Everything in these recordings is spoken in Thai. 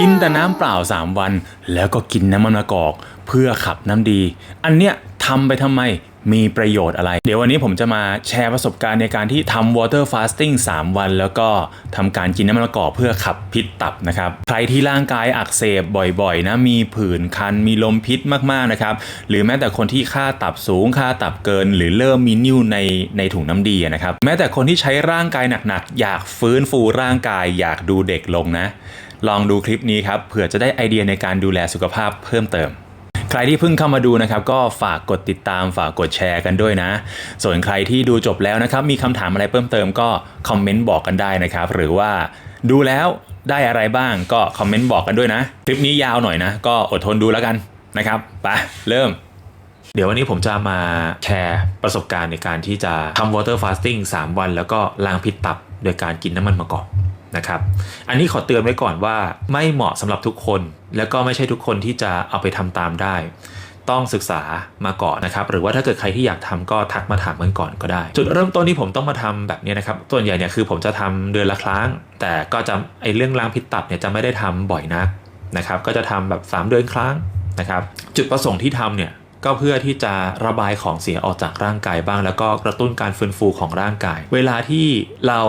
กินแต่น้ำเปล่า 3 วัน แล้วก็กินน้ำมันมะกอก เพื่อขับน้ำดี อันเนี้ยทำไปทำไมมีประโยชน์อะไร เดี๋ยววันนี้ผมจะมาแชร์ประสบการณ์ในการที่ทำ water fasting 3 วัน แล้วก็ทำการกินน้ำมันมะกอกเพื่อขับพิษตับนะครับ ใครที่ร่างกายอักเสบบ่อยๆ นะ มีผื่นคัน มีลมพิษมากๆนะครับ หรือแม้แต่คนที่ค่าตับสูง ค่าตับเกิน หรือเริ่มมีนิ่วในในถุงน้ำดีนะครับ แม้แต่คนที่ใช้ร่างกายหนักๆ อยากฟื้นฟูร่างกาย อยากดูเด็กลงนะ ลองดูคลิปนี้ครับเผื่อจะได้ไอเดียในการดูแลสุขภาพเพิ่มเติม ใครที่เพิ่งเข้ามาดูนะครับ ก็ฝากกดติดตามฝากกดแชร์กันด้วยนะ ส่วนใครที่ดูจบแล้วนะครับ มีคำถามอะไรเพิ่มเติมก็คอมเมนต์บอกกันได้นะครับ หรือว่าดูแล้วได้อะไรบ้างก็คอมเมนต์บอกกันด้วยนะ คลิปนี้ยาวหน่อยนะ ก็อดทนดูแล้วกันนะครับไปเริ่ม เดี๋ยววันนี้ผมจะมาแชร์ประสบการณ์ในการที่จะทำ water fasting 3 วัน แล้วก็ล้างพิษตับโดยการกินน้ำมันมะกอก นะครับ อันนี้ขอเตือนไว้ก่อนว่าไม่เหมาะสำหรับทุกคน แล้วก็ไม่ใช่ทุกคนที่จะเอาไปทำตามได้ ต้องศึกษามาก่อนนะครับ หรือว่าถ้าเกิดใครที่อยากทำก็ทักมาถามกันก่อนก็ได้ จุดเริ่มต้นที่ผมต้องมาทำแบบนี้นะครับส่วนใหญ่เนี่ยคือผมจะทำเดือนละครั้ง แต่ก็จะไอเรื่องล้างพิษตับเนี่ยจะไม่ได้ทำบ่อยนักนะครับ ก็จะทำแบบ 3 เดือนครั้งนะครับ จุดประสงค์ที่ทำเนี่ย ก็เพื่อที่จะระบายของเสียออกจากร่างกายบ้าง แล้วก็กระตุ้นการฟื้นฟูของร่างกาย เวลาที่เรา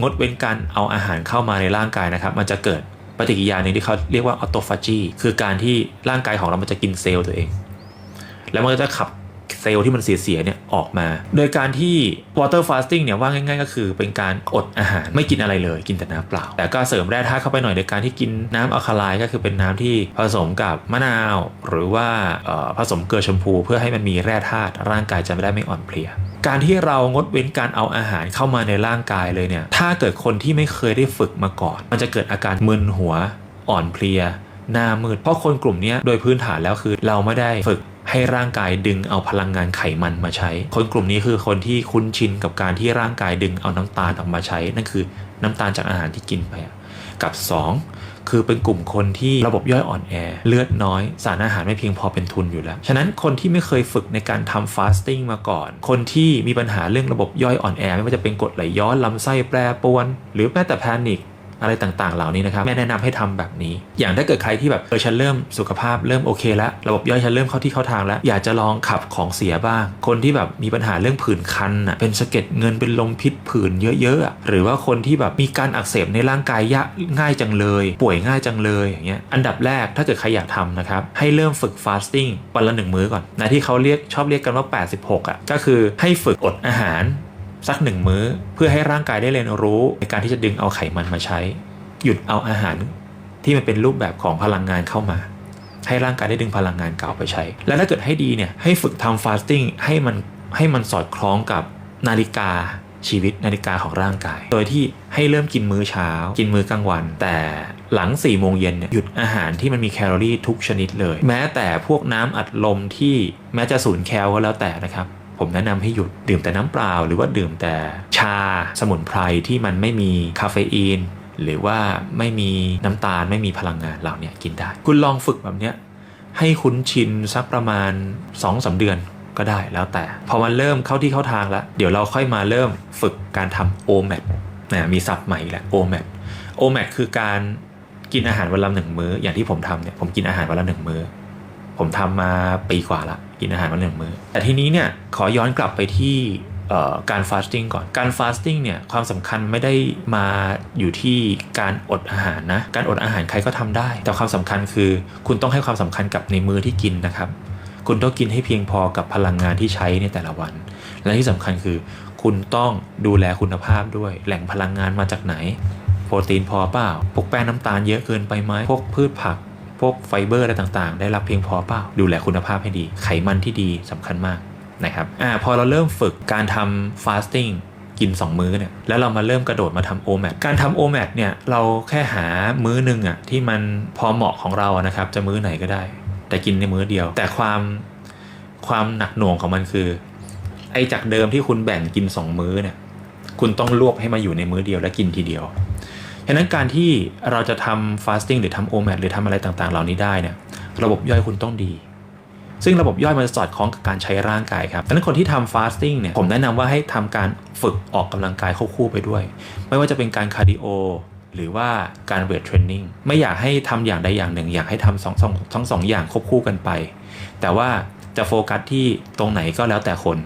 งดเว้นการเอาอาหารเข้ามาในร่างกายนะครับ มันจะเกิดปฏิกิริยาหนึ่งที่เขาเรียกว่าออโตฟาจีคือการที่ร่างกายของเรามันจะกินเซลล์ตัวเอง แล้วมันก็จะขับ เซลล์ที่มันเสียๆเนี่ยออกมา โดยการที่ water fasting เนี่ยว่าง่าย ๆ ก็คือเป็นการอดอาหารไม่กินอะไรเลย กินแต่น้ำเปล่า แต่ก็เสริมแร่ธาตุเข้าไปหน่อยโดยการที่กินน้ำอัคาไลก็คือเป็นน้ำที่ผสมกับมะนาว หรือว่าผสมเกลือชมพูเพื่อให้มันมีแร่ธาตุร่างกายจะไม่ได้ไม่อ่อนเพลียการที่เรางดเว้นการเอาอาหารเข้ามาในร่างกายเลยเนี่ย ถ้าเกิดคนที่ไม่เคยได้ฝึกมาก่อน มันจะเกิดอาการมึนหัว อ่อนเพลีย หน้ามืด เพราะคนกลุ่มนี้โดยพื้นฐานแล้วคือเราไม่ได้ฝึก ให้ร่างกายดึงเอาพลังงานไขมันมาใช้ คนกลุ่มนี้คือคนที่คุ้นชินกับการที่ร่างกายดึงเอาน้ำตาลออกมาใช้ นั่นคือน้ำตาลจากอาหารที่กินไปกับ 2 คือเป็นกลุ่มคนที่ระบบย่อยอ่อนแอ เลือดน้อย สารอาหารไม่เพียงพอเป็นทุนอยู่แล้ว ฉะนั้นคนที่ไม่เคยฝึกในการทำฟาสติ้งมาก่อน คนที่มีปัญหาเรื่องระบบย่อยอ่อนแอ ไม่ว่าจะเป็นกรดไหลย้อนลำไส้แปรปรวน หรือแม้แต่แพนิค อะไรต่างๆ เหล่านี้นะครับแม่แนะนำให้ทำแบบนี้ อย่างถ้าเกิดใครที่แบบเออฉันเริ่มสุขภาพเริ่มโอเคแล้วระบบย่อยฉันเริ่มเข้าที่เข้าทางแล้ว อยากจะลองขับของเสียบ้าง คนที่แบบมีปัญหาเรื่องผื่นคันอะเป็นสะเก็ดเงินเป็นลมพิษผื่นเยอะๆหรือว่าคนที่แบบมีการอักเสบในร่างกายยะง่ายจังเลย ป่วยง่ายจังเลยอย่างเงี้ยอันดับแรกถ้าเกิดใครอยากทำนะครับให้เริ่มฝึกฟาสติ้งวันละหนึ่งมื้อก่อนนะที่เขาเรียกชอบเรียกกันว่า 86อะก็คือให้ฝึกอดอาหาร สักหนึ่งมื้อ เพื่อให้ร่างกายได้เรียนรู้ในการที่จะดึงเอาไขมันมาใช้ หยุดเอาอาหารที่มันเป็นรูปแบบของพลังงานเข้ามา ให้ร่างกายได้ดึงพลังงานเก่าไปใช้ และถ้าเกิดให้ดีเนี่ยให้ฝึกทำฟาสติ้งให้มันให้มันสอดคล้องกับนาฬิกาชีวิตนาฬิกาของร่างกาย โดยที่ให้เริ่มกินมื้อเช้า กินมื้อกลางวัน แต่หลัง4ี่โมงเย็นเนี่ยหยุดอาหารที่มันมีแคลอรี่ทุกชนิดเลย แม้แต่พวกน้ำอัดลมที่แม้จะศูนย์แคลก็แล้วแต่นะครับ ผมแนะนำให้หยุดดื่มแต่น้ำเปล่า หรือว่าดื่มแต่ชาสมุนไพรที่มันไม่มีคาเฟอีน หรือว่าไม่มีน้ำตาลไม่มีพลังงานเหล่านี้กินได้ คุณลองฝึกแบบเนี้ยให้คุ้นชินสักประมาณ2อสเดือนก็ได้แล้วแต่ พอมันเริ่มเข้าที่เข้าทางแล้ว เดี๋ยวเราค่อยมาเริ่มฝึกการทำ OMAD นะมีศัพท์ใหม่แหละ OMAD OMAD คือการกินอาหารวันละหนึ่งมื้อ อย่างที่ผมทำเนี่ยผมกินอาหารวันละหนึ่งมื้อ ผมทำมาปีกว่าละ กินอาหารวันหนึ่งมื้อแต่ทีนี้เนี่ยขอย้อนกลับไปที่การฟาสติ้งก่อน การฟาสติ้งเนี่ยความสำคัญไม่ได้มาอยู่ที่การอดอาหารนะ การอดอาหารใครก็ทำได้ แต่ความสำคัญคือ คุณต้องให้ความสำคัญกับในมื้อที่กินนะครับ คุณต้องกินให้เพียงพอกับพลังงานที่ใช้ในแต่ละวัน และที่สำคัญคือ คุณต้องดูแลคุณภาพด้วย แหล่งพลังงานมาจากไหน โปรตีนพอเปล่า พวกแป้งน้ำตาลเยอะเกินไปไหมพวกพืชผัก พวกไฟเบอร์อะไรต่างๆ ได้รับเพียงพอเปล่าดูแลคุณภาพให้ดี ไขมันที่ดีสำคัญมากนะครับอ่าพอเราเริ่มฝึกการทำฟาสติ้งกิน 2 มื้อเนี่ยแล้วเรามาเริ่มกระโดดมาทำโอแมทการทำโอแมทเนี่ยเราแค่หามื้อหนึ่งอะที่มันพอเหมาะของเราอะนะครับ จะมื้อไหนก็ได้ แต่กินในมื้อเดียว แต่ความความหนักหน่วงของมันคือ ไอจากเดิมที่คุณแบ่งกิน 2 มื้อเนี่ยคุณต้องรวบให้มาอยู่ในมื้อเดียวและกินทีเดียว ฉะนั้นการที่เราจะทำฟาสติ้งหรือทำโอแมทหรือทำอะไรต่างๆ เหล่านี้ได้เนี่ยระบบย่อยคุณต้องดี ซึ่งระบบย่อยมันจะสอดคล้องกับการใช้ร่างกายครับดังนั้นคนที่ทำฟาสติ้งเนี่ยผมแนะนำว่าให้ทำการฝึกออกกำลังกายควบคู่ไปด้วย ไม่ว่าจะเป็นการคาร์ดิโอหรือว่าการเวทเทรนนิ่งไม่อยากให้ทำอย่างใดอย่างหนึ่ง อยากให้ทำสองสองทั้งสองอย่างควบคู่กันไป แต่ว่าจะโฟกัสที่ตรงไหนก็แล้วแต่คน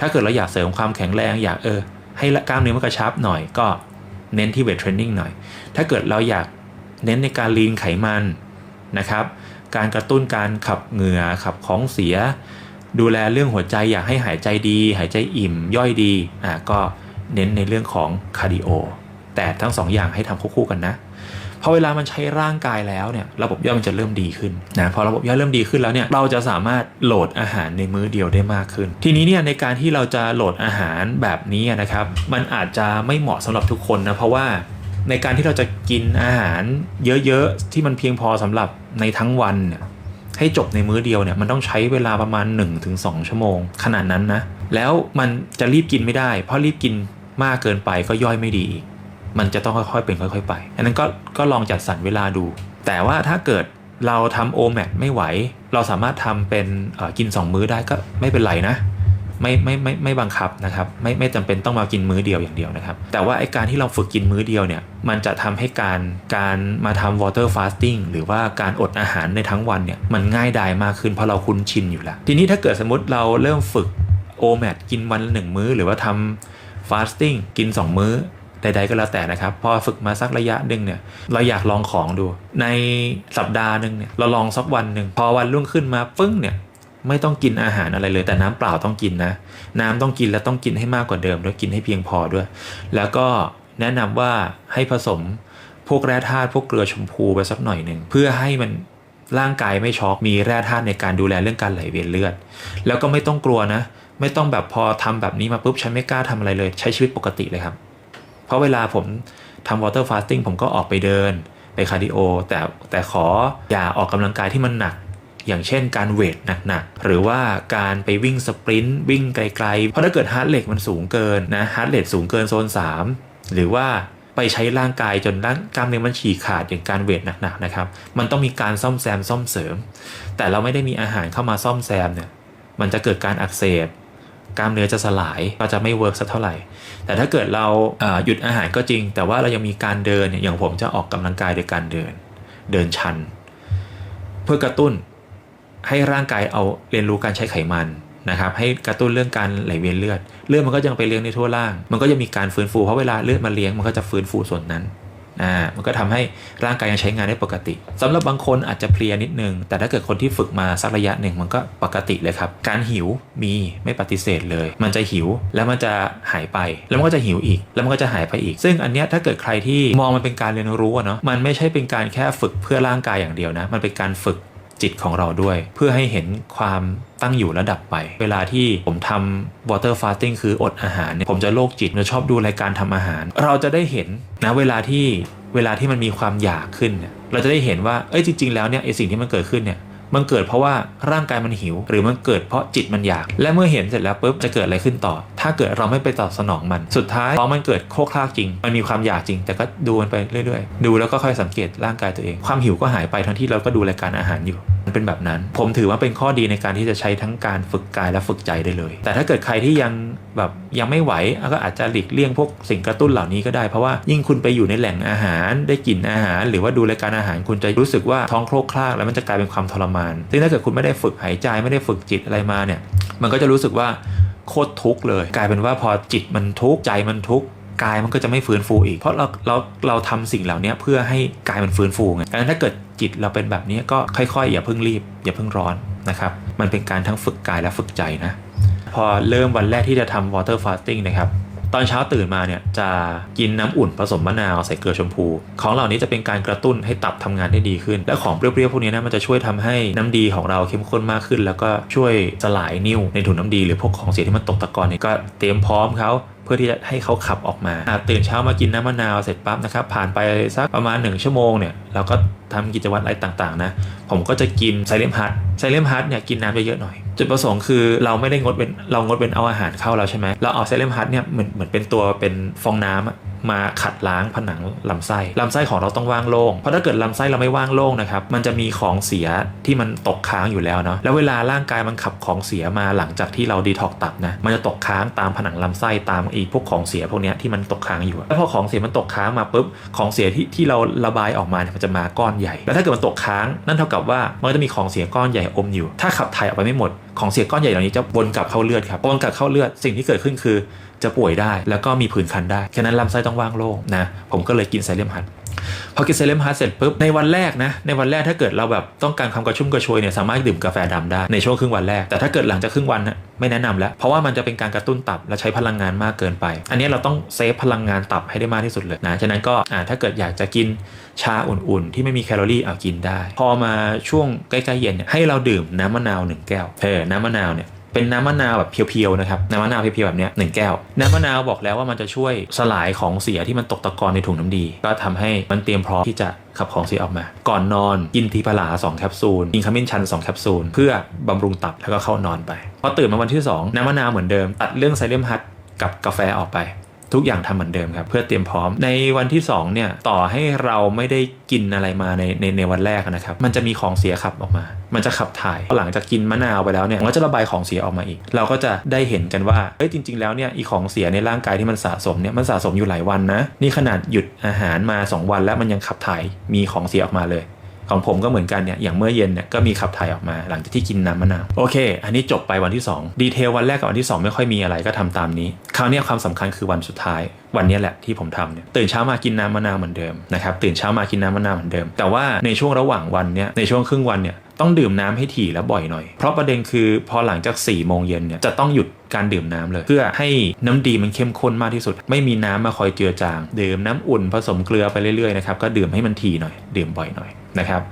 ถ้าเกิดเราอยากเสริมความแข็งแรงอยากเออ ให้กล้ามเนื้อมันกระชับหน่อยก็ เน้นที่เวทเทรนนิ่งหน่อย ถ้าเกิดเราอยากเน้นในการลีนไขมันนะครับ การกระตุ้นการขับเหงื่อขับของเสีย ดูแลเรื่องหัวใจอยากให้หายใจดี หายใจอิ่มย่อยดีอะก็เน้นในเรื่องของคาร์ดิโอแต่ทั้งสองอย่างให้ทำควบคู่กันนะ พอเวลามันใช้ร่างกายแล้วเนี่ยระบบย่อยมันจะเริ่มดีขึ้นนะพอระบบย่อยเริ่มดีขึ้นแล้วเนี่ยเราจะสามารถโหลดอาหารในมื้อเดียวได้มากขึ้น ทีนี้เนี่ยในการที่เราจะโหลดอาหารแบบนี้นะครับ มันอาจจะไม่เหมาะสำหรับทุกคนนะเพราะว่าในการที่เราจะกินอาหารเยอะๆ ที่มันเพียงพอสำหรับในทั้งวันเนี่ยให้จบในมื้อเดียวเนี่ยมันต้องใช้เวลาประมาณ 1-2 ชั่วโมง ขนาดนั้นนะ แล้วมันจะรีบกินไม่ได้ เพราะรีบกินมากเกินไปก็ย่อยไม่ดีอีก มันจะต้องค่อยๆเป็นค่อย ๆ ไปอันนั้นก็ก็ลองจัดสรรเวลาดู แต่ว่าถ้าเกิดเราทำโอแมทไม่ไหว เราสามารถทำเป็นกิน 2 มื้อได้ก็ไม่เป็นไรนะไม่ไม่ไม่ไม่บังคับนะครับไม่ไม่จำเป็นต้องมากินมื้อเดียวอย่างเดียวนะครับ แต่ว่าไอการที่เราฝึกกินมื้อเดียวเนี่ยมันจะทำให้การการมาทำ water fasting หรือว่าการอดอาหารในทั้งวันเนี่ยมันง่ายดายมากขึ้นเพราะเราคุ้นชินอยู่แล้ว ทีนี้ถ้าเกิดสมมติเราเริ่มฝึก OMAD กินวันละหนึ่งมื้อ หรือว่าทำ fasting กิน 2 มื้อ ใด ๆ ก็แล้วแต่นะครับ พอฝึกมาสักระยะหนึ่งเนี่ยเราอยากลองของดู ในสัปดาห์หนึ่งเนี่ยเราลองสักวันหนึ่งพอวันรุ่งขึ้นมาปึ้งเนี่ยไม่ต้องกินอาหารอะไรเลย แต่น้ำเปล่าต้องกินนะ น้ำต้องกินแล้วต้องกินให้มากกว่าเดิมด้วยกินให้เพียงพอด้วย แล้วก็แนะนำว่าให้ผสมพวกแร่ธาตุพวกเกลือชมพูไปสักหน่อยหนึ่งเพื่อให้มันร่างกายไม่ช็อกมีแร่ธาตุในการดูแลเรื่องการไหลเวียนเลือด แล้วก็ไม่ต้องกลัวนะ ไม่ต้องแบบพอทำแบบนี้มาปุ๊บฉันไม่กล้าทำอะไรเลย ใช้ชีวิตปกติเลยครับ ราะเวลาผมทำ water fasting ผมก็ออกไปเดินไปคาร์ดิโอ แต่แต่ขออย่าออกกำลังกายที่มันหนัก อย่างเช่นการเวทหนักๆ หรือว่าการไปวิ่งสปรินต์วิ่งไกลๆ เพราะถ้าเกิดฮาร์ดเรทมันสูงเกินนะฮาร์ดเรทสูงเกินโซน 3 หรือว่าไปใช้ร่างกายจนร่างกล้ามเนื้อมันฉีกขาดอย่างการเวทหนักๆนะครับ มันต้องมีการซ่อมแซมซ่อมเสริม แต่เราไม่ได้มีอาหารเข้ามาซ่อมแซมเนี่ย มันจะเกิดการอักเสบ กล้ามเนื้อจะสลายก็จะไม่เวิร์กสักเท่าไหร่ แต่ถ้าเกิดเราหยุดอาหารก็จริง แต่ว่าเรายังมีการเดินเนี่ยอย่างผมจะออกกำลังกายโดยการเดิน เดินชัน เพื่อกระตุ้นให้ร่างกายเอาเรียนรู้การใช้ไขมันนะครับให้กระตุ้นเรื่องการไหลเวียนเลือด เลือดมันก็ยังไปเลี้ยงในทั่วร่าง มันก็จะมีการฟื้นฟูเพราะเวลาเลือดมาเลี้ยงมันก็จะฟื้นฟูส่วนนั้น อ่ามันก็ทำให้ร่างกายยังใช้งานได้ปกติสำหรับบางคนอาจจะเพลียนิดนึง แต่ถ้าเกิดคนที่ฝึกมาสักระยะหนึ่งมันก็ปกติเลยครับ การหิวมีไม่ปฏิเสธเลย มันจะหิวแล้วมันจะหายไป แล้วมันก็จะหิวอีก แล้วมันก็จะหายไปอีก ซึ่งอันเนี้ยถ้าเกิดใครที่มองมันเป็นการเรียนรู้อะเนาะมันไม่ใช่เป็นการแค่ฝึกเพื่อร่างกายอย่างเดียวนะ มันเป็นการฝึก จิตของเราด้วย เพื่อให้เห็นความตั้งอยู่ระดับไป เวลาที่ผมทำ water fasting คืออดอาหารเนี่ยผมจะโรคจิตจะชอบดูรายการทำอาหาร เราจะได้เห็นนะเวลาที่เวลาที่มันมีความอยากขึ้นเนี่ยเราจะได้เห็นว่าเอ้ยจริง ๆ แล้วเนี่ยไอสิ่งที่มันเกิดขึ้นเนี่ย มันเกิดเพราะว่าร่างกายมันหิว หรือมันเกิดเพราะจิตมันอยาก และเมื่อเห็นเสร็จแล้วปุ๊บจะเกิดอะไรขึ้นต่อ ถ้าเกิดเราไม่ไปตอบสนองมัน สุดท้ายพอมันเกิดโคคลากจริง มันมีความอยากจริง แต่ก็ดูมันไปเรื่อย ๆ ดูแล้วก็ค่อยสังเกตร่างกายตัวเอง ความหิวก็หายไปทั้งที่เราก็ดูรายการอาหารอยู่เป็นแบบนั้น ผมถือว่าเป็นข้อดีในการที่จะใช้ทั้งการฝึกกายและฝึกใจได้เลย แต่ถ้าเกิดใครที่ยังแบบยังไม่ไหวก็อาจจะหลีกเลี่ยงพวกสิ่งกระตุ้นเหล่านี้ก็ได้ เพราะว่ายิ่งคุณไปอยู่ในแหล่งอาหารได้กลิ่นอาหาร หรือว่าดูรายการอาหารคุณจะรู้สึกว่าท้องโคลกคลากแล้วมันจะกลายเป็นความทรมาน ซึ่งถ้าเกิดคุณไม่ได้ฝึกหายใจไม่ได้ฝึกจิตอะไรมาเนี่ย มันก็จะรู้สึกว่าโคตรทุกข์เลย กลายเป็นว่าพอจิตมันทุกข์ใจมันทุกข์กายมันก็จะไม่ฟื้นฟูอีก เพราะเราเราเราทำสิ่งเหล่านี้เพื่อให้กายมันฟื้นฟูไงดังนั้นถ้าเกิด จิตเราเป็นแบบนี้ก็ค่อยๆ อย่าเพิ่งรีบ อย่าเพิ่งร้อนนะครับมันเป็นการทั้งฝึกกายและฝึกใจนะพอเริ่มวันแรกที่จะทำ water fasting นะครับ ตอนเช้าตื่นมาเนี่ยจะกินน้ำอุ่นผสมมะนาวใส่เกลือชมพู ของเหล่านี้จะเป็นการกระตุ้นให้ตับทำงานได้ดีขึ้น และของเปรี้ยวๆพวกนี้นะมันจะช่วยทำให้น้ำดีของเราเข้มข้นมากขึ้น แล้วก็ช่วยสลายนิ่วในถุงน้ำดีหรือพวกของเสียที่มันตกตะกอนเนี่ยก็เตรียมพร้อมเขาเพื่อที่จะให้เขาขับออกมาตื่นเช้ามากินน้ำมะนาวเสร็จปั๊บนะครับผ่านไปสักประมาณ 1 ชั่วโมงเนี่ยเราก็ทำกิจวัตรอะไรต่างๆนะผมก็จะกินไซเลมฮัทไซเลมฮัทเนี่ยกินน้ำเยอะๆหน่อย จุดประสงค์คือเราไม่ได้งดเป็นเรางดเป็นเอาอาหารเข้าแล้วใช่ไหมเราเอาไซเลมฮัทเนี่ยเหมือนเหมือนเป็นตัวเป็นฟองน้ำอะ มาขัดล้างผนังลำไส้ลำไส้ของเราต้องว่างโล่งเพราะถ้าเกิดลำไส้เราไม่ว่างโล่งนะครับมันจะมีของเสียที่มันตกค้างอยู่แล้วเนาะแล้วเวลาร่างกายมันขับของเสียมาหลังจากที่เราดีท็อกตับนะมันจะตกค้างตามผนังลำไส้ตามอีพวกของเสียพวกนี้ที่มันตกค้างอยู่แล้วพอของเสียมันตกค้างมาปุ๊บของเสียที่ที่เราระบายออกมาเนี่ยมันจะมาก้อนใหญ่ แล้วถ้าเกิดมันตกค้างนั่นเท่ากับว่ามันจะมีของเสียก้อนใหญ่อมอยู่ ถ้าขับถ่ายออกไปไม่หมดของเสียก้อนใหญ่เหล่านี้จะวนกลับเข้าเลือดครับวนกลับเข้าเลือดสิ่งที่เกิดขึ้นคือจะป่วยได้แล้วก็มีผื่นคันได้ ฉะนั้นลำไส้ต้องว่างโล่งนะ ผมก็เลยกินไซเลียมฮัน พอกินไซเลียมฮัทเสร็จปุ๊บในวันแรกนะในวันแรกถ้าเกิดเราแบบต้องการความกระชุ่มกระชวยเนี่ยสามารถดื่มกาแฟดำได้ในช่วงครึ่งวันแรกแต่ถ้าเกิดหลังจากครึ่งวันนะไม่แนะนำแล้ว เพราะว่ามันจะเป็นการกระตุ้นตับและใช้พลังงานมากเกินไป อันนี้เราต้องเซฟพลังงานตับให้ได้มากที่สุดเลยนะฉะนั้นก็อ่าถ้าเกิดอยากจะกินชาอุ่นๆ ที่ไม่มีแคลอรี่เอากินได้ พอมาช่วงใกล้ๆเย็นเนี่ยให้เราดื่มน้ำมะนาวหนึ่งแก้วเออน้ำมะนาวเนี่ย เป็นน้ำมะนาวแบบเพียวๆนะครับน้ำมะนาวเพียวๆแบบเนี้ยหนึ่งแก้ว น้ำมะนาวบอกแล้วว่ามันจะช่วยสลายของเสียที่มันตกตะกอนในถุงน้ำดี ก็ทำให้มันเตรียมพร้อมที่จะขับของเสียออกมา ก่อนนอนกินทีพลา2แคปซูลกินขมิ้นชัน 2 แคปซูล เพื่อบำรุงตับแล้วก็เข้านอนไปพอตื่นมาวันที่ 2 น้ำมะนาวเหมือนเดิม ตัดเรื่องไซเลียมฮัทกับกาแฟออกไป ทุกอย่างทำเหมือนเดิมครับ เพื่อเตรียมพร้อมในวันที่2เนี่ยต่อให้เราไม่ได้กินอะไรมาในในในวันแรกนะครับ มันจะมีของเสียขับออกมา มันจะขับถ่ายหลังจากกินมะนาวไปแล้วเนี่ยมันก็จะระบายของเสียออกมาอีก เราก็จะได้เห็นกันว่าเอ้ยจริง ๆ แล้วเนี่ยอีของเสียในร่างกายที่มันสะสมเนี่ยมันสะสมอยู่หลายวันนะนี่ขนาดหยุดอาหารมา 2 วัน แล้วมันยังขับถ่ายมีของเสียออกมาเลย ของผมก็เหมือนกันเนี่ย อย่างเมื่อเย็นเนี่ยก็มีขับถ่ายออกมาหลังจากที่กินน้ำมะนาว โอเค อันนี้จบไปวันที่ 2 ดีเทลวันแรกกับวันที่ 2 ไม่ค่อยมีอะไรก็ทำตามนี้ คราวนี้ความสำคัญคือวันสุดท้าย วันนี้แหละที่ผมทำเนี่ย ตื่นเช้ามากินน้ำมะนาวเหมือนเดิมนะครับ ตื่นเช้ามากินน้ำมะนาวเหมือนเดิม แต่ว่าในช่วงระหว่างวันเนี่ย ในช่วงครึ่งวันเนี่ย ต้องดื่มน้ำให้ถี่และบ่อยหน่อย เพราะประเด็นคือพอหลังจาก4ี่โมงเย็นเนี่ย จะต้องหยุดการดื่มน้ำเลย เพื่อให้น้ำดีมันเข้มข้นมากที่สุด ไม่มีน้ำมาคอยเจือจาง ดื่มน้ำอุ่นผสมเกลือไปเรื่อยๆนะครับ ก็ดื่มให้มันถี่หน่อย ดื่มบ่อยหน่อย นะครับ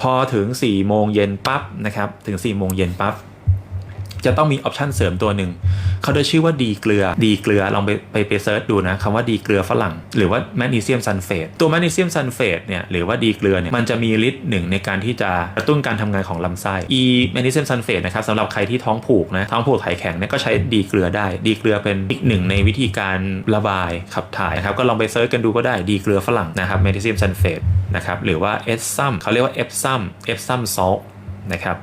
พอถึง4ี่โมงเย็นปั๊บนะครับ ถึง4ี่โมงเย็นปั๊บ จะต้องมีออปชันเสริมตัวหนึ่งเขาจะชื่อว่าดีเกลือดีเกลือลองไปไปไปเซิร์ชดูนะคำว่าดีเกลือฝรั่ง หรือว่าแมกนีเซียมซัลเฟตตัวแมกนีเซียมซัลเฟตเนี่ยหรือว่าดีเกลือเนี่ยมันจะมีฤทธิ์หนึ่งในการที่จะกระตุ้นการทำงานของลำไส้อีแมกนีเซียมซัลเฟตนะครับสำหรับใครที่ท้องผูกนะท้องผูกถ่ายแข็งเนี่ยก็ใช้ดีเกลือได้ ดีเกลือเป็นอีกหนึ่งในวิธีการระบายขับถ่ายนะครับก็ลองไปเซิร์ชกันดูก็ได้ดีเกลือฝรั่งนะครับแมกนีเซียมซัลเฟตนะครับหรือว่าเอสซัมเขาเรียกว่าเอฟซัมเอฟซัมซอลนะครับ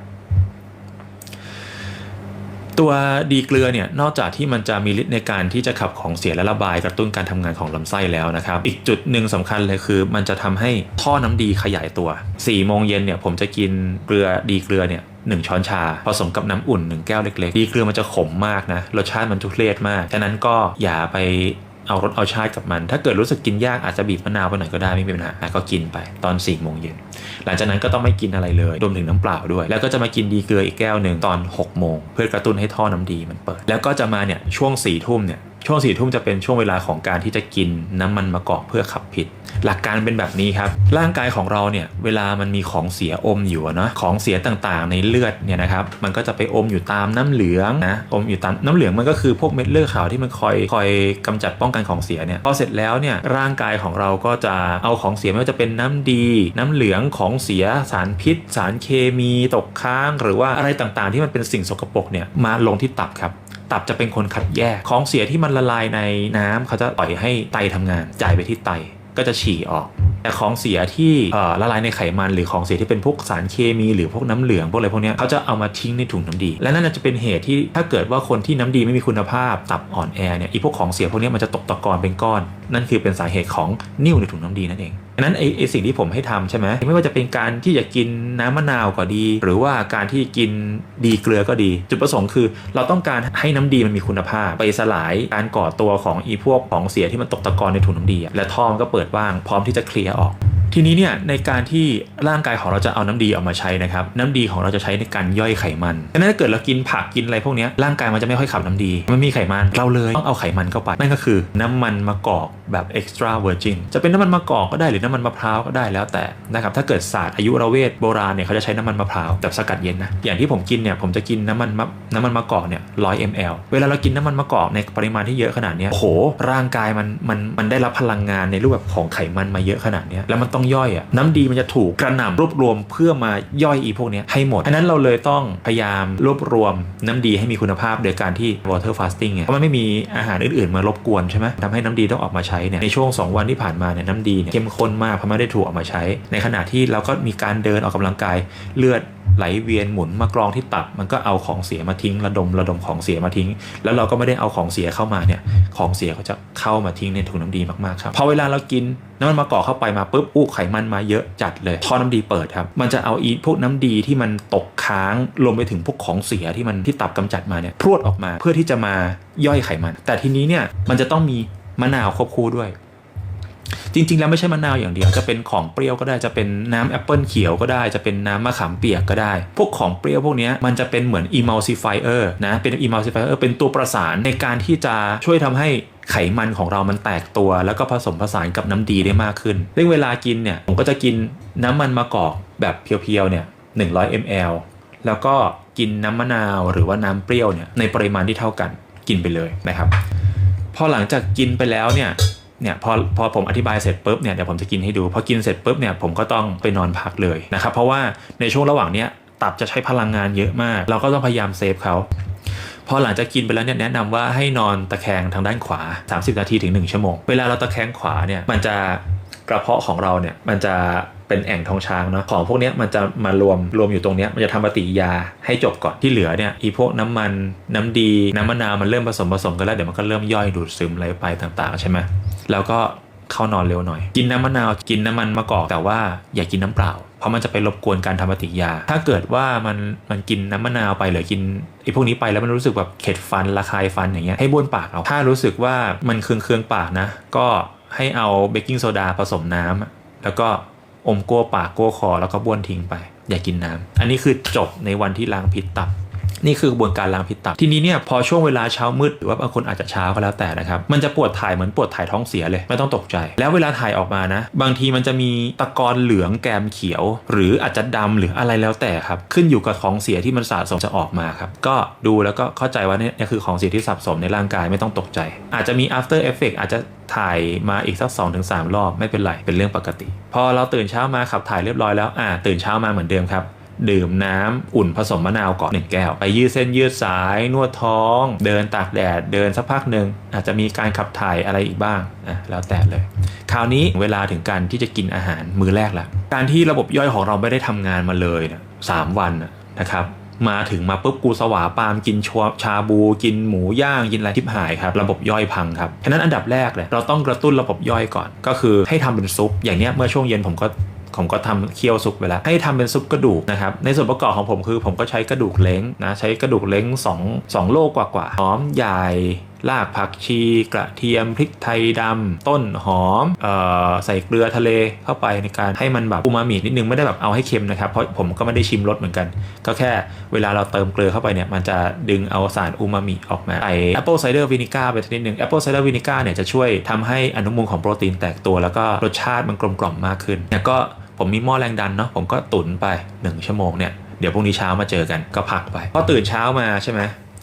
ตัวดีเกลือเนี่ยนอกจากที่มันจะมีฤทธิ์ในการที่จะขับของเสียและระบายกระตุ้นการทำงานของลำไส้แล้วนะครับ อีกจุดหนึ่งสำคัญเลยคือ มันจะทำให้ท่อน้ำดีขยายตัว4ี่โมงเย็นเนี่ยผมจะกินเกลือดีเกลือเนี่ยหนึ่งช้อนชา ผสมกับน้ำอุ่นหนึ่งแก้วเล็กๆ ดีเกลือมันจะขมมากนะ รสชาติมันทุเรศมาก ฉะนั้นก็อย่าไป เอารสเอาชาติกับมัน ถ้าเกิดรู้สึกกินยากอาจจะบีบมะนาวไปหน่อยก็ได้ไม่มีปัญหาก็กินไปตอน4ี่โมงเย็นหลังจากนั้นก็ต้องไม่กินอะไรเลยรวมถึงน้ำเปล่าด้วย แล้วก็จะมากินดีเกลืออีกแก้วหนึ่งตอน6โมงเพื่อกระตุ้นให้ท่อน้ำดีมันเปิด แล้วก็จะมาเนี่ยช่วง4ี่ทุ่มเนี่ย ช่วงสี่ทุ่มจะเป็นช่วงเวลาของการที่จะกินน้ำมันมะกอกเพื่อขับพิษหลักการเป็นแบบนี้ครับ ร่างกายของเราเนี่ยเวลามันมีของเสียอมอยู่เนาะของเสียต่างๆ ในเลือดเนี่ยนะครับมันก็จะไปอมอยู่ตามน้ำเหลืองนะอมอยู่ตามน้ำเหลืองมันก็คือพวกเม็ดเลือดขาวที่มันคอยคอยกำจัดป้องกันของเสียเนี่ยพอเสร็จแล้วเนี่ยร่างกายของเราก็จะเอาของเสียไม่ว่าจะเป็นน้ำดี น้ำเหลืองของเสียสารพิษ สารเคมีตกค้าง หรือว่าอะไรต่างๆ ที่มันเป็นสิ่งสกปรกเนี่ยมาลงที่ตับครับ ตับจะเป็นคนคัดแยก ของเสียที่มันละลายในน้ำเขาจะปล่อยให้ไตทำงาน จ่ายไปที่ไตก็จะฉี่ออก แต่ของเสียที่ละลายในไขมันหรือของเสียที่เป็นพวกสารเคมี หรือพวกน้ำเหลืองพวกอะไรพวกนี้เขาจะเอามาทิ้งในถุงน้ำดี และนั่นจะเป็นเหตุที่ถ้าเกิดว่าคนที่น้ำดีไม่มีคุณภาพตับอ่อนแอเนี่ยอีพวกของเสียพวกนี้มันจะตกตะกอนเป็นก้อน นั่นคือเป็นสาเหตุของนิ่วในถุงน้ำดีนั่นเอง ดังนั้นไอ้ไอสิ่งที่ผมให้ทำใช่ไหมไม่ว่าจะเป็นการที่จะกินน้ำมะนาวก็ดี หรือว่าการที่กินดีเกลือก็ดี จุดประสงค์คือ เราต้องการให้น้ำดีมันมีคุณภาพ ไปสลายการก่อตัวของอีพวกของเสียที่มันตกตะกอนในถุงน้ำดี และท่อมันก็เปิดว่างพร้อมที่จะเคลียร์ออกทีนี้เนี่ยในการที่ร่างกายของเราจะเอาน้ำดีออกมาใช้นะครับน้ำดีของเราจะใช้ในการย่อยไขมันดังนั้นถ้าเกิดเรากินผักกินอะไรพวกนี้ร่างกายมันจะไม่ค่อยขับน้ำดีมันมีไขมันเราเลยต้องเอาไขมันเข้าไปนั่นก็คือน้ำมันมะกอกแบบ extra virgin จะเป็นน้ำมันมะกอกก็ได้หรือน้ำ้ำมันมะพร้าวก็ได้แล้วแต่นะครับถ้าเกิดศาสตร์อายุรเวทโบราณเนี่ยเขาจะใช้น้ำมันมะพร้าวแบบสกัดเย็นนะอย่างที่ผมกินเนี่ยผมจะกินน้ำมันมะน้ำมันมะกอกเนี่ยร้อยมลเวลาเรากินน้ำมันมะกอกในปริมาณที่เยอะขนาดนี้โหร่างกายมันมันมันได้รับพลังงานในรูปแบบของไขมันมาเยอะขนาดนี้แล้วมันต้องย่อยอะน้ำดีมันจะถูกกระหน่ำรวบรวมเพื่อมาย่อยอีพวกนี้ให้หมดอันนั้นเราเลยต้องพยายามรวบรวมน้ำดีให้มีคุณภาพโดยการที่ water fasting เนี่ยเพราะมันไม่มีอาหารอื่นๆมารบกวนใช่ไหมทำให้น้ำดีต้องออกมาใช้เนี่ยในช่วง 2 วันที่ผ่านมาเนี่ยน้ำดีเนี่ยเข้มข้นมากเพราะไม่ได้ถูกออกมาใช้ ในขณะที่เราก็มีการเดินออกกำลังกายเลือดไหลเวียนหมุนมากรองที่ตับ มันก็เอาของเสียมาทิ้ง ระดมระดมของเสียมาทิ้ง แล้วเราก็ไม่ได้เอาของเสียเข้ามาเนี่ยของเสียก็จะเข้ามาทิ้งในถุงน้ำดีมากๆครับพอเวลาเรากินน้ำมันมะกอกเข้าไปมาปุ๊บอู้ไขมันมาเยอะจัดเลยท่อน้ำดีเปิดครับมันจะเอาอีพวกน้ำดีที่มันตกค้างรวมไปถึงพวกของเสียที่มันที่ตับกำจัดมาเนี่ยพรวดออกมาเพื่อที่จะมาย่อยไขมัน แต่ทีนี้เนี่ยมันจะต้องมีมะนาวควบคู่ด้วย จริง ๆ แล้วไม่ใช่มะนาวอย่างเดียว จะเป็นของเปรี้ยวก็ได้จะเป็นน้ำแอปเปิลเขียวก็ได้จะเป็นน้ำมะขามเปียกก็ได้ พวกของเปรี้ยวพวกนี้มันจะเป็นเหมือน emulsifier นะเป็น emulsifier เป็นตัวประสานในการที่จะช่วยทำให้ไขมันของเรามันแตกตัว แล้วก็ผสมผสานกับน้ำดีได้มากขึ้นซึ่องเวลากินเนี่ยผมก็จะกินน้ำมันมะกอกแบบเพียวๆเนี่ย100 ml แล้วก็กินน้ำมะนาวหรือว่าน้ำเปรี้ยวเนี่ยในปริมาณที่เท่ากันกินไปเลยนะครับ พอหลังจากกินไปแล้วเนี่ย เนี่ยพอพอผมอธิบายเสร็จปุ๊บเนี่ยเดี๋ยวผมจะกินให้ดูพอกินเสร็จปุ๊บเนี่ยผมก็ต้องไปนอนพักเลยนะครับเพราะว่าในช่วงระหว่างเนี้ยตับจะใช้พลังงานเยอะมาก เราก็ต้องพยายามเซฟเขาพอหลังจากกินไปแล้วเนี่ยแนะนำว่าให้นอนตะแคงทางด้านขวา 30 นาทีถึง 1 ชั่วโมง เวลาเราตะแคงขวาเนี่ยมันจะกระเพาะของเราเนี่ยมันจะ เป็นแอ่งทองช้างเนาะของพวกนี้มันจะมารวมรวมอยู่ตรงนี้มันจะทำปฏิกยาให้จบก่อนที่เหลือเนี่ยอีพวกน้ำมันน้ำดีน้ำมะนาวมันเริ่มผสมผสมกันแล้วเดี๋ยวมันก็เริ่มย่อยดูดซึมอะไรไปต่างๆใช่ไหมแล้วก็เข้านอนเร็วหน่อย กินน้ำมะนาวกินน้ำมันมะกอกแต่ว่าอย่ากินน้ำเปล่า เพราะมันจะไปรบกวนการทำปฏิกิริยา ถ้าเกิดว่ามันมันกินน้ำมะนาวไปหรือกินไอ้พวกนี้ไปแล้วมันรู้สึกแบบเข็ดฟันระคายฟันอย่างเงี้ยให้บ้วนปากเอาถ้ารู้สึกว่ามันเคืองเคืองปากนะ ก็ให้เอาเบกกิ้งโซดาผสมน้ำแล้วก็ อมกลัวปากกลัวคอแล้วก็บ้วนทิ้งไป อย่ากินน้ำอันนี้คือจบในวันที่ล้างพิษตับ นี่คือกระบวนการล้างพิษตับทีนี้เนี่ยพอช่วงเวลาเช้ามืดหรือว่าบางคนอาจจะเช้าก็แล้วแต่นะครับ มันจะปวดถ่ายเหมือนปวดถ่ายท้องเสียเลยไม่ต้องตกใจ แล้วเวลาถ่ายออกมานะ บางทีมันจะมีตะกอนเหลืองแกมเขียว หรืออาจจะดำหรืออะไรแล้วแต่ครับขึ้นอยู่กับของเสียที่มันสะสมจะออกมาครับก็ดูแล้วก็เข้าใจว่านี่คือของเสียที่สะสมในร่างกายไม่ต้องตกใจ อาจจะมี after effect อาจจะถ่ายมาอีกสัก2อถึงสรอบไม่เป็นไรเป็นเรื่องปกติ พอเราตื่นเช้ามาขับถ่ายเรียบร้อยแล้วอ่าตื่นเช้ามาเหมือนเดิมครับ ดื่มน้ำอุ่นผสมมะนาวก่อนหนึ่งแก้ว ไปยืดเส้นยืดสาย นวดท้อง เดินตากแดด เดินสักพักหนึ่งอาจจะมีการขับถ่ายอะไรอีกบ้างอะแล้วแต่เลย คราวนี้เวลาถึงการที่จะกินอาหารมื้อแรกแล้วการที่ระบบย่อยของเราไม่ได้ทำงานมาเลยนะสามวันนะครับมาถึงมาปุ๊บกูสวาปามกินชวชาบู กินหมูย่างกินอะไรทิพหายครับระบบย่อยพังครับฉะนั้นอันดับแรกเลยเราต้องกระตุ้นระบบย่อยก่อน ก็คือให้ทำเป็นซุป อย่างเนี้ยเมื่อช่วงเย็นผมก็ ผมก็ทำเคี่ยวซุปไปแล้ว ให้ทำเป็นซุปกระดูกนะครับในส่วนประกอบของผมคือ ผมก็ใช้กระดูกเล้งนะใช้กระดูกเล้ง2 2โลกว่าๆหอมใหญ่รากผักชีกระเทียมพริกไทยดำต้นหอมออใส่เกลือทะเลเข้าไปในการให้มันแบบอูมามินิดนึงไม่ได้แบบเอาให้เค็มนะครับ เพราะผมก็ไม่ได้ชิมรสเหมือนกัน ก็แค่เวลาเราเติมเกลือเข้าไปเนี่ยมันจะดึงเอาสารอูมามิออกมาไอแอปเปิลไซเดอร์วินิก้าไปนิดหนึ่งแอปเปิลไซเดอร์วินิก้าเนี่ยจะช่วยทำให้อนุมูลของโปรตีนแตกตัว แล้วก็รสชาติมันกลมกล่อมมากขึ้นแล้วก็ ผมมีหม้อแรงดันเนาะผมก็ตุ๋นไป 1 ชั่วโมงเนี่ยเดี๋ยวพรุ่งนี้เช้ามาเจอกันก็พักไปพอตื่นเช้ามาใช่ไหม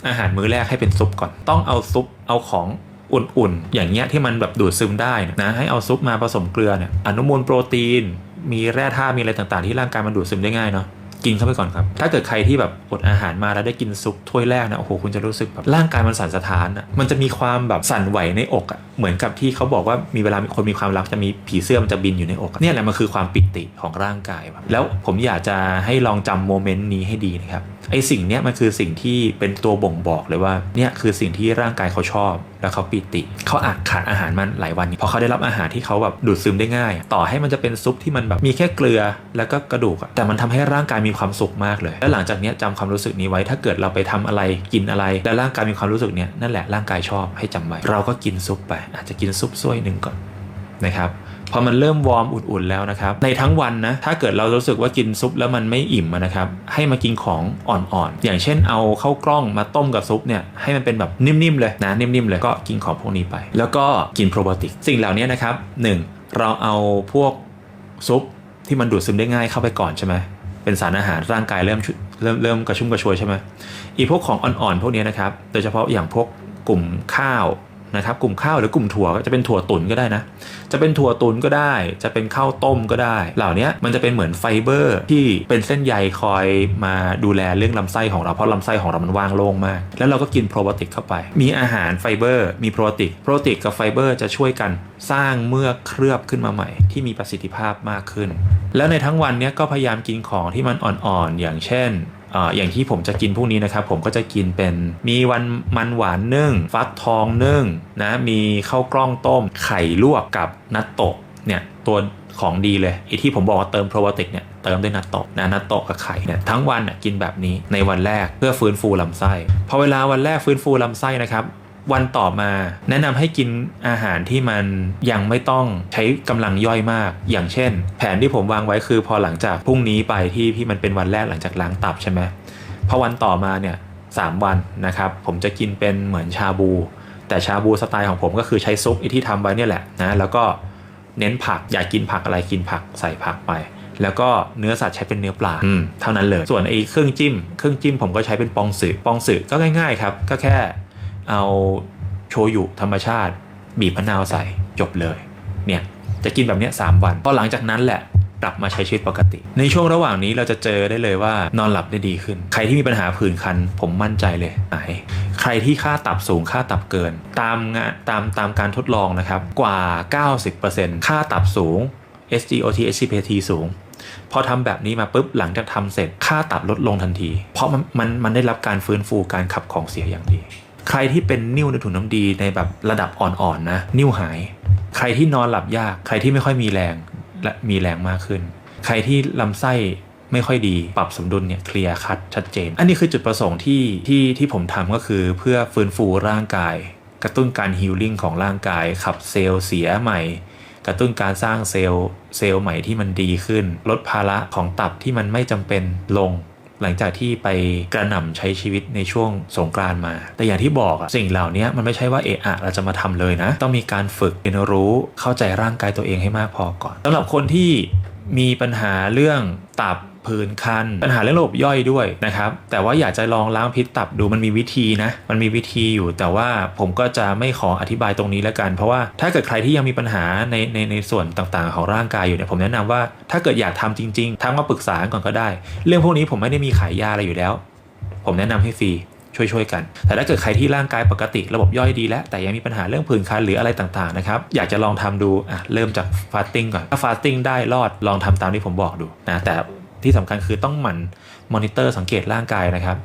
อาหารมื้อแรกให้เป็นซุปก่อน ต้องเอาซุปเอาของอุ่นๆ อย่างเงี้ยที่มันแบบดูดซึมได้นะให้เอาซุปมาผสมเกลือเนี่ยอนุมูลโปรตีน มีแร่ธาตุมีอะไรต่างๆ ที่ร่างกายมันดูดซึมได้ง่ายเนาะ กินเข้าไปก่อนครับ ถ้าเกิดใครที่แบบอดอาหารมาแล้วได้กินซุปถ้วยแรกนะโอ้โหคุณจะรู้สึกแบบร่างกายมันสั่นสะท้านอะมันจะมีความแบบสั่นไหวในอกอะเหมือนกับที่เขาบอกว่ามีเวลาคนมีความรักจะมีผีเสื้อมันจะบินอยู่ในอกเนี่ยแหละมันคือความปิติของร่างกายครับแล้วผมอยากจะให้ลองจำโมเมนต์นี้ให้ดีนะครับไอสิ่งเนี้ยมันคือสิ่งที่เป็นตัวบ่งบอกเลยว่าเนี่ยคือสิ่งที่ร่างกายเขาชอบแล้วเขาปิติเขาอาจขาดอาหารมันหลายวันเพราะเขาได้รับอาหารที่เขาแบบดูดซึมได้ง่าย ต่อให้มันจะเป็นซุปที่มันแบบมีแค่เกลือแล้วก็กระดูกแต่มันทำให้ร่างกายมีความสุขมากเลย แล้วหลังจากนี้ยจำความรู้สึกนี้ไว้ถ้าเกิดเราไปทำอะไรกินอะไร แล้วร่างกายมีความรู้สึกเนี้ยนั่นแหละร่างกายชอบให้จำไว้เราก็กินซุปไป อาจจะกินซุปซ้วยหนึ่งก่อนนะครับ พอมันเริ่มวอร์มอุ่นๆแล้วนะครับ ในทั้งวันนะ ถ้าเกิดเรารู้สึกว่ากินซุปแล้วมันไม่อิ่มนะครับ ให้มากินของอ่อนๆ อย่างเช่นเอาเข้ากล้องมาต้มกับซุปเนี่ย ให้มันเป็นแบบนิ่มๆเลยนะ นิ่มๆเลย ก็กินของพวกนี้ไป แล้วก็กินโปรไบโอติก สิ่งเหล่านี้นะครับหนึ่งเราเอาพวกซุปที่มันดูดซึมได้ง่ายเข้าไปก่อนใช่ไหมเป็นสารอาหารร่างกายเริ่มชุเริ่มเริ่มกระชุ่มกระชวยใช่ไหมอีพวกของอ่อนๆพวกนี้นะครับ โดยเฉพาะอย่างพวกกลุ่มข้าว นะครับกลุ่มข้าวหรือกลุ่มถั่วก็จะเป็นถั่วตุ๋นก็ได้นะ จะเป็นถั่วตุ๋นก็ได้ จะเป็นข้าวต้มก็ได้ เหล่านี้มันจะเป็นเหมือนไฟเบอร์ที่เป็นเส้นใยคอยมาดูแลเรื่องลำไส้ของเราเพราะลำไส้ของเรามันว่างโล่งมาก แล้วเราก็กินโปรไบโอติกเข้าไป มีอาหารไฟเบอร์ มีโปรไบโอติกโปรไบโอติกกับไฟเบอร์จะช่วยกันสร้างเมือกเคลือบขึ้นมาใหม่ ที่มีประสิทธิภาพมากขึ้น แล้วในทั้งวันเนี้ยก็พยายามกินของที่มันอ่อนๆอย่างเช่น อย่างที่ผมจะกินพวกนี้นะครับ ผมก็จะกินเป็นมีวันมันหวานนึ่ง ฟักทองนึ่งนะมีข้าวกล้องต้ม ไข่ลวกกับนัตโตะเนี่ยตัวของดีเลยไอที่ผมบอกว่าเติมโปรไบโอติกเนี่ยเติมด้วยนัตโตะนะนัตโตะกับไข่เนี่ยทั้งวันน่ะกินแบบนี้ในวันแรกเพื่อฟื้นฟูลำไส้พอเวลาวันแรกฟื้นฟูลำไส้นะครับ วันต่อมา แนะนำให้กินอาหารที่มันยังไม่ต้องใช้กำลังย่อยมาก อย่างเช่น แผนที่ผมวางไว้คือพอหลังจากพรุ่งนี้ไปที่ที่มันเป็นวันแรกหลังจากล้างตับใช่ไหมพอวันต่อมาเนี่ยสามวันนะครับ ผมจะกินเป็นเหมือนชาบู แต่ชาบูสไตล์ของผมก็คือใช้ซุปที่ทำไว้เนี่ยแหละนะแล้วก็เน้นผักอยากกินผักอะไรกินผักใส่ผักไปแล้วก็เนื้อสัตว์ใช้เป็นเนื้อปลาเท่านั้นเลย ส่วนไอ้เครื่องจิ้ม เครื่องจิ้มผมก็ใช้เป็นปองสึปองสึก็ง่ายๆครับ ก็แค่ เอาโชยุธรรมชาติ บีบมะนาวใส่จบเลยเนี่ยจะกินแบบนี้ยสามวันพอหลังจากนั้นแหละกลับมาใช้ชีวิตปกติ ในช่วงระหว่างนี้เราจะเจอได้เลยว่านอนหลับได้ดีขึ้น ใครที่มีปัญหาผื่นคัน ผมมั่นใจเลยหายใครที่ค่าตับสูงค่าตับเกิน ตามงานตามตามการทดลองนะครับ กว่า 90%ค่าตับสูง SGOT SGPT สูง พอทำแบบนี้มาปุ๊บหลังจากทำเสร็จค่าตับลดลงทันที เพราะมันมันมันได้รับการฟื้นฟูการขับของเสียอย่างดี ใครที่เป็นนิ่วในถุงน้ำดีในแบบระดับอ่อนๆนะนิ่วหาย ใครที่นอนหลับยาก ใครที่ไม่ค่อยมีแรงและมีแรงมากขึ้น ใครที่ลำไส้ไม่ค่อยดีปรับสมดุลเนี่ยเคลียร์คัดชัดเจน อันนี้คือจุดประสงค์ที่ที่ที่ผมทำก็คือเพื่อฟื้นฟูร่างกาย กระตุ้นการฮีลลิ่งของร่างกาย ขับเซลล์เสียใหม่ กระตุ้นการสร้างเซลล์เซลล์ใหม่ที่มันดีขึ้น ลดภาระของตับที่มันไม่จำเป็นลง หลังจากที่ไปกระหน่ำใช้ชีวิตในช่วงสงกรานต์มา แต่อย่างที่บอกอะสิ่งเหล่านี้มันไม่ใช่ว่าเอะอะเราจะมาทำเลยนะ ต้องมีการฝึกเรียนรู้เข้าใจร่างกายตัวเองให้มากพอก่อนสำหรับคนที่มีปัญหาเรื่องตับ ผื่นคัน ปัญหาเรื่องระบบย่อยด้วยนะครับ แต่ว่าอยากจะลองล้างพิษตับดูมันมีวิธีนะ มันมีวิธีอยู่แต่ว่าผมก็จะไม่ขออธิบายตรงนี้แล้วกัน เพราะว่าถ้าเกิดใครที่ยังมีปัญหาในในในส่วนต่างๆ ของร่างกายอยู่เนี่ยผมแนะนำว่าถ้าเกิดอยากทำจริงๆทักมาปรึกษาก่อนก็ได้ เรื่องพวกนี้ผมไม่ได้มีขายยาอะไรอยู่แล้ว ผมแนะนำให้ฟรีช่วยๆกัน แต่ถ้าเกิดใครที่ร่างกายปกติระบบย่อยดีแล้ว แต่ยังมีปัญหาเรื่องผื่นคันหรืออะไรต่างๆนะครับ อยากจะลองทำดูอะเริ่มจากฟาสติ้งก่อน ถ้าฟาสติ้งได้รอดลองทำตามที่ผมบอกดูนะ แต่ ที่สำคัญคือต้องหมั่นมอนิเตอร์สังเกตร่างกายนะครับ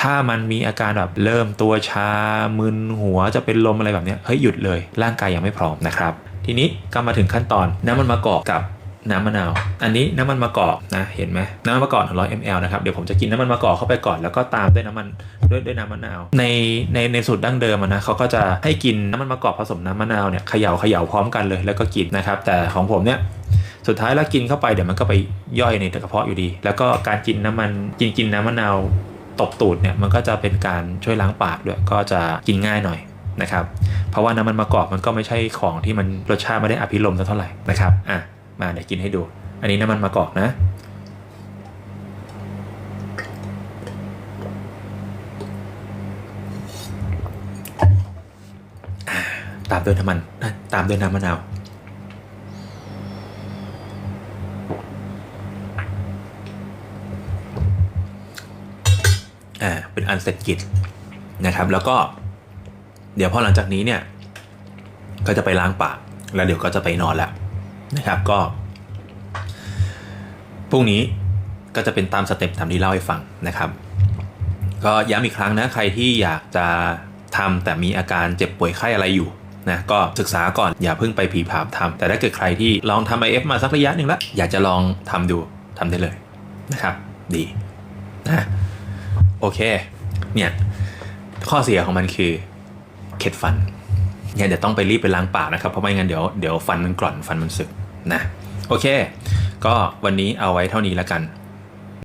ถ้ามันมีอาการแบบเริ่มตัวชา มึนหัวจะเป็นลมอะไรแบบนี้เฮ้ยหยุดเลย ร่างกายยังไม่พร้อมนะครับ ทีนี้ก็มาถึงขั้นตอนน้ำมันมะกอกกับน้ำมะนาว อันนี้น้ำมันมะกอกนะ เห็นไหมน้ำมันมะกอก100 ml นะครับ เดี๋ยวผมจะกินน้ำมันมะกอกเข้าไปก่อน แล้วก็ตามด้วยน้ำมันด้วยด้วยน้ำมะนาว ในในในสูตรดั้งเดิมนะเขาก็จะให้กินน้ำมันมะกอกผสมน้ำมะนาวเนี่ยเขย่าเขย่าพร้อมกันเลยแล้วก็กินนะครับ แต่ของผมเนี่ย สุดท้ายแล้วกินเข้าไปเดี๋ยวมันก็ไปย่อยในกระเพาะอยู่ดี แล้วก็การกินน้ำมันกินกินน้ำมะนาวตบตูดเนี่ยมันก็จะเป็นการช่วยล้างปากด้วยก็จะกินง่ายหน่อยนะครับ เพราะว่าน้ำมันมะกอกมันก็ไม่ใช่ของที่มันรสชาติไม่ได้อภิรมสักเท่าไหร่นะครับอะมาเดี๋ยวกินให้ดู อันนี้น้ำมันมะกอกนะตามด้วยน้ำมัน ตามด้วยน้ำมะนาว อ่าเป็นอันเสร็จกิจนะครับ แล้วก็ เดี๋ยวพอหลังจากนี้เนี่ย ก็จะไปล้างปากแล้วเดี๋ยวก็จะไปนอนแล้วนะครับก็พรุ่งนี้ก็จะเป็นตามสเต็ปตามที่เล่าให้ฟังนะครับ ก็ย้ำอีกครั้งนะใครที่อยากจะทำแต่มีอาการเจ็บป่วยไข้อะไรอยู่นะก็ศึกษาก่อนอย่าเพิ่งไปผีผามทำแต่ถ้าเกิดใครที่ลองทำ IF มาสักระยะหนึ่งแล้ว อยากจะลองทำดูทำได้เลยนะครับ ดีนะ โอเค เนี่ยข้อเสียของมันคือเข็ดฟันเนี่ยเดี๋ยวต้องไปรีบไปล้างปากนะครับ เพราะไม่งั้นเดี๋ยวเดี๋ยวฟันมันกร่อนฟันมันสึกนะ โอเค ก็วันนี้เอาไว้เท่านี้แล้วกัน